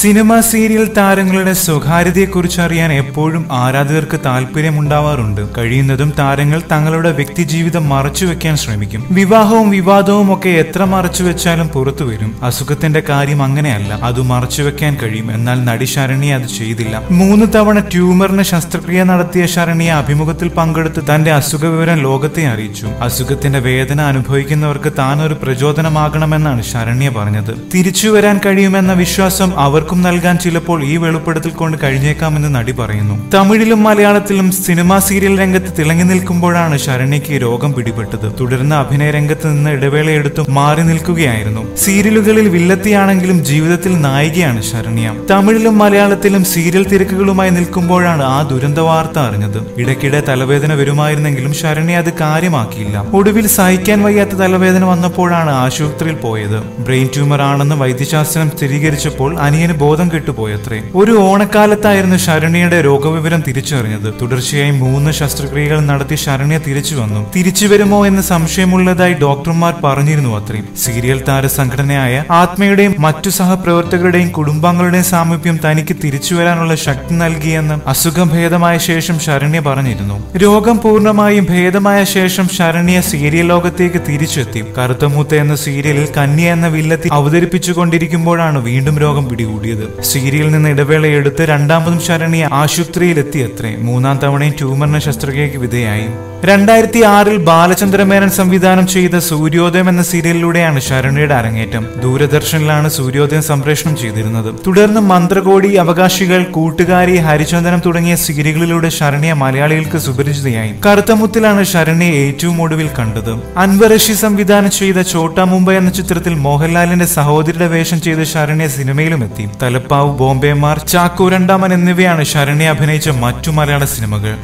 Cinema serial താരങ്ങളുടെ സ്വകാര്യതയെക്കുറിച്ച് അറിയാൻ എപ്പോഴും ആരാധകർക്ക് താല്പര്യമുണ്ടാവാറുണ്ട് കഴിയുന്നതും താരങ്ങൾ തങ്ങളുടെ വ്യക്തിജീവിതം മറച്ചുവെക്കാൻ ശ്രമിക്കും. വിവാഹവും വിവാദവും ഒക്കെ എത്ര മറച്ചു വെച്ചാലും പുറത്തു വരും. അസുഖത്തിന്റെ കാര്യം അങ്ങനെയല്ല. അത് മറച്ചുവെക്കാൻ കഴിയും. എന്നാൽ നടി ശരണി അത് ചെയ്തില്ല. മൂന്ന് തവണ ട്യൂമറിന് ശസ്ത്രക്രിയ നടത്തിയ ശരണ്യ അഭിമുഖത്തിൽ പങ്കെടുത്ത് തന്റെ അസുഖ വിവരം ലോകത്തെ അറിയിച്ചു. അസുഖത്തിന്റെ വേദന അനുഭവിക്കുന്നവർക്ക് താൻ ഒരു പ്രചോദനമാകണമെന്നാണ് ശരണ്യ പറഞ്ഞത്. തിരിച്ചു വരാൻ കഴിയുമെന്ന വിശ്വാസം അവർക്കും നൽകാൻ ചിലപ്പോൾ ഈ വെളിപ്പെടുത്തൽ കൊണ്ട് കഴിഞ്ഞേക്കാമെന്ന് നടി പറയുന്നു. തമിഴിലും മലയാളത്തിലും സിനിമാ സീരിയൽ രംഗത്ത് തിളങ്ങി നിൽക്കുമ്പോഴാണ് ശരണ്യയ്ക്ക് രോഗം പിടിപെട്ടത്. തുടർന്ന് അഭിനയ രംഗത്ത് നിന്ന് ഇടവേളയെടുത്ത് മാറി നിൽക്കുകയായിരുന്നു. സീരിയലുകളിൽ വില്ലത്തിയാണെങ്കിലും ജീവിതത്തിൽ നായികയാണ് ശരണ്യ. തമിഴിലും മലയാളത്തിലും സീരിയൽ തിരക്കുകളുമായി നിൽക്കുമ്പോഴാണ് ആ ദുരന്ത വാർത്ത അറിഞ്ഞത്. ഇടയ്ക്കിടെ തലവേദന വരുമായിരുന്നെങ്കിലും ശരണ്യ അത് കാര്യമാക്കിയില്ല. ഒടുവിൽ സഹിക്കാൻ വയ്യാത്ത തലവേദന വന്നപ്പോഴാണ് ആശുപത്രിയിൽ പോയത്. ബ്രെയിൻ ട്യൂമർ ആണെന്ന് വൈദ്യശാസ്ത്രം സ്ഥിരീകരിച്ചപ്പോൾ അനിയന് ബോധം കെട്ടുപോയത്രേ ഒരു ഓണക്കാലത്തായിരുന്നു ശരണ്യയുടെ രോഗവിവരം തിരിച്ചറിഞ്ഞത്. തുടർച്ചയായി മൂന്ന് ശസ്ത്രക്രിയകൾ നടത്തി ശരണ്യ തിരിച്ചു വന്നു. തിരിച്ചു വരുമോ എന്ന് സംശയമുള്ളതായി ഡോക്ടർമാർ പറഞ്ഞിരുന്നു അത്രയും സീരിയൽ താര സംഘടനയായ ആത്മയുടെയും മറ്റു സഹപ്രവർത്തകരുടെയും കുടുംബാംഗങ്ങളുടെയും സാമീപ്യം തനിക്ക് തിരിച്ചു വരാനുള്ള ശക്തി നൽകിയെന്ന് അസുഖം ഭേദമായ ശേഷം ശരണ്യ പറഞ്ഞിരുന്നു. രോഗം പൂർണമായും ഭേദമായ ശേഷം ശരണ്യ സീരിയൽ ലോകത്തേക്ക് തിരിച്ചെത്തി. കറുത്തമൂത്ത എന്ന സീരിയലിൽ കന്യ എന്ന വില്ലത്തി അവതരിപ്പിച്ചുകൊണ്ടിരിക്കുമ്പോഴാണ് വീണ്ടും രോഗം പിടികൂടിയത് സീരിയലിൽ നിന്ന് ഇടവേള എടുത്ത് രണ്ടാമതും ശരണി ആശുപത്രിയിലെത്തി അത്രേ മൂന്നാം തവണയും ട്യൂമറിന് ശസ്ത്രക്രിയയ്ക്ക് വിധേയായി. രണ്ടായിരത്തി ആറിൽ ബാലചന്ദ്രമേനൻ സംവിധാനം ചെയ്ത സൂര്യോദയം എന്ന സീരിയലിലൂടെയാണ് ശരണിയുടെ അരങ്ങേറ്റം. ദൂരദർശനിലാണ് സൂര്യോദയം സംപ്രേഷണം ചെയ്തിരുന്നത്. തുടർന്ന് മന്ത്രകോടി അവകാശികൾ കൂട്ടുകാരി ഹരിചന്ദനം തുടങ്ങിയ സീരിയലുകളിലൂടെ ശരണിയെ മലയാളികൾക്ക് സുപരിചിതയായി. കറുത്തമുത്തിലാണ് ശരണിയെ ഏറ്റവും ഒടുവിൽ കണ്ടത്. അൻവർ റഷി സംവിധാനം ചെയ്ത ചോട്ടാ മുംബൈ എന്ന ചിത്രത്തിൽ മോഹൻലാലിന്റെ സഹോദരിയുടെ വേഷം ചെയ്ത ശരണ്യ സിനിമയിലും എത്തി. തലപ്പാവ് ബോംബെമാർ ചാക്കോ രണ്ടാമൻ എന്നിവയാണ് ശരണ്യ അഭിനയിച്ച മറ്റു മലയാള സിനിമകൾ.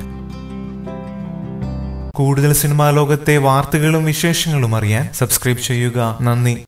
കൂടുതൽ സിനിമാ ലോകത്തെ വാർത്തകളും വിശേഷങ്ങളും അറിയാൻ സബ്സ്ക്രൈബ് ചെയ്യുക. നന്ദി.